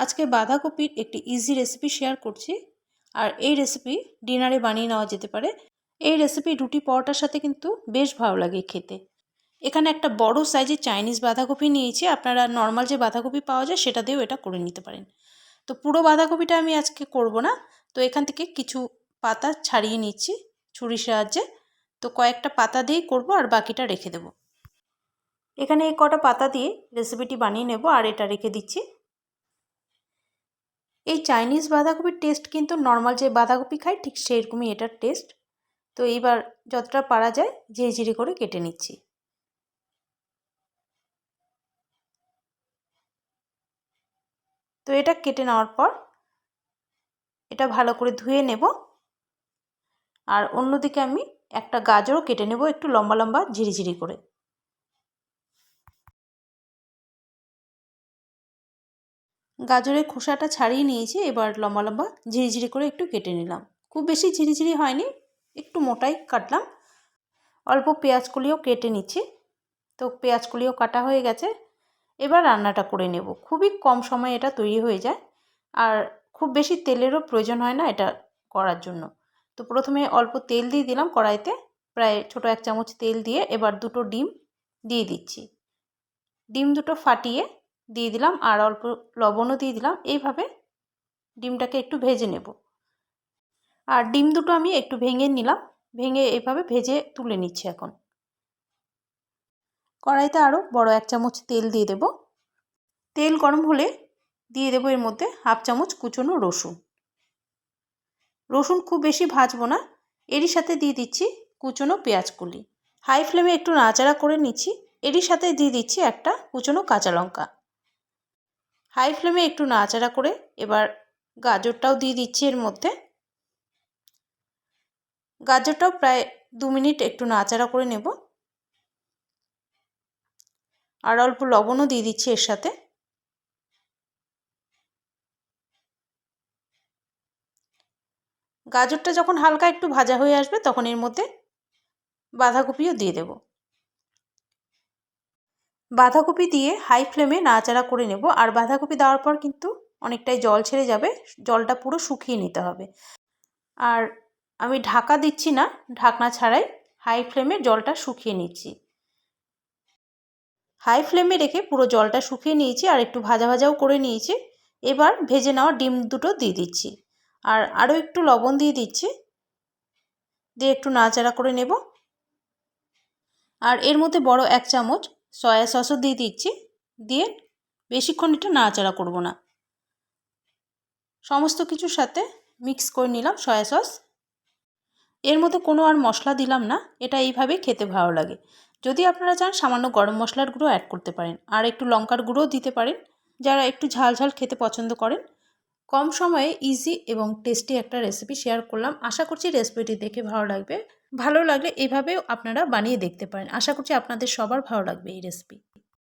আজকে বাঁধাকপির একটি ইজি রেসিপি শেয়ার করছি। আর এই রেসিপি ডিনারে বানিয়ে নেওয়া যেতে পারে। এই রেসিপি রুটি পরোটার সাথে কিন্তু বেশ ভালো লাগে খেতে। এখানে একটা বড় সাইজের চাইনিজ বাঁধাকপি নিয়েছি। আপনারা নর্মাল যে বাঁধাকপি পাওয়া যায় সেটা দিয়েও এটা করে নিতে পারেন। তো পুরো বাঁধাকপিটা আমি আজকে করব না। তো এখান থেকে কিছু পাতা ছাড়িয়ে নিচ্ছি ছুরির সাহায্যে। তো কয়েকটা পাতা দিয়েই করব আর বাকিটা রেখে দেব। এখানে এই কটা পাতা দিয়ে রেসিপিটি বানিয়ে নেব। আর এটা রেখে দিচ্ছি। এই চাইনিজ বাঁধাকপির টেস্ট কিন্তু নর্মাল যে বাঁধাকপি খাই, ঠিক সেরকমই এটার টেস্ট তো এইবার যতটা পারা যায়, ঝিরিঝিরি করে কেটে নিচ্ছি। তো এটা কেটে নেওয়ার পর, এটা ভালো করে ধুয়ে নেব। আর অন্যদিকে আমি একটা গাজরও কেটে নেব, একটু লম্বা লম্বা, ঝিরিঝিরি করে। গাজরের খোসাটা ছাড়িয়ে নিয়েছি, এবার লম্বা লম্বা ঝিরিঝিরি করে একটু কেটে নিলাম। খুব বেশি ঝিরিঝিরি হয়নি, একটু মোটাই কাটলাম। অল্প পেঁয়াজগুলিও কেটে নিচ্ছি। তো পেঁয়াজগুলিও কাটা হয়ে গেছে। এবার রান্নাটা করে নেব। খুবই কম সময়ে এটা তৈরি হয়ে যায়। আর খুব বেশি তেলেরও প্রয়োজন হয় না এটা করার জন্য। তো প্রথমে অল্প তেল দিয়ে দিলাম কড়াইতে। প্রায় ছোট এক চামচ তেল দিয়ে এবার দুটো ডিম দিয়ে দিচ্ছি। ডিম দুটো ফাটিয়ে দিয়ে দিলাম আর অল্প লবণও দিয়ে দিলাম। এইভাবে ডিমটাকে একটু ভেজে নেব। আর ডিম দুটো আমি একটু ভেঙে নিলাম। ভেঙে এভাবে ভেজে তুলে নিচ্ছি এখন। কড়াইতে আরও বড় এক চামচ তেল দিয়ে দেব। তেল গরম হলে দিয়ে দেবো এর মধ্যে হাফ চামচ কুচনো রসুন। রসুন খুব বেশি ভাজবো না। এরই সাথে দিয়ে দিচ্ছি কুচনো পেঁয়াজ কুলি। হাই ফ্লেমে একটু নাচাড়া করে নিচ্ছি। এরই সাথে দিয়ে দিচ্ছি একটা কুচনো কাঁচা লঙ্কা। হাই ফ্লেমে একটু নাড়াচাড়া করে এবার গাজরটাও দিয়ে দিচ্ছি এর মধ্যে। গাজরটাও প্রায় দু মিনিট একটু নাড়াচাড়া করে নেব। আর অল্প লবণও দিয়ে দিচ্ছি এর সাথে। গাজরটা যখন হালকা একটু ভাজা হয়ে আসবে তখন এর মধ্যে বাঁধাকপিও দিয়ে দেবো। বাঁধাকপি দিয়ে হাই ফ্লেমে নাড়াচাড়া করে নেব। আর বাঁধাকপি দেওয়ার পর কিন্তু অনেকটাই জল ছেড়ে যাবে। জলটা পুরো শুকিয়ে নিতে হবে। আর আমি ঢাকা দিচ্ছি না, ঢাকনা ছাড়াই হাই ফ্লেমে জলটা শুকিয়ে নিচ্ছি। হাই ফ্লেমে রেখে পুরো জলটা শুকিয়ে নিয়েছি আর একটু ভাজা ভাজাও করে নিয়েছি। এবার ভেজে নেওয়া ডিম দুটো দিয়ে দিচ্ছি। আর আরও একটু লবণ দিয়ে দিচ্ছি। দিয়ে একটু নাড়াচাড়া করে নেব। আর এর মধ্যে বড় এক চামচ সয়া সসও দিয়ে দিচ্ছি। দিয়ে বেশিক্ষণ এটা নাড়াচাড়া করব না। সমস্ত কিছুর সাথে মিক্স করে নিলাম সয়া সস। এর মধ্যে কোনো আর মশলা দিলাম না, এটা এইভাবেই খেতে ভালো লাগে। যদি আপনারা চান সামান্য গরম মশলার গুঁড়ো অ্যাড করতে পারেন, আর একটু লঙ্কার গুঁড়োও দিতে পারেন। যারা একটু ঝাল ঝাল খেতে পছন্দ করেন, কম সময়ে ইজি এবং টেস্টি একটা রেসিপি শেয়ার করলাম। আশা করছি রেসিপিটি দেখে ভালো লাগবে। ভালো লাগলে এভাবেও আপনারা বানিয়ে দেখতে পারেন। আশা করছি আপনাদের সবার ভালো লাগবে এই রেসিপি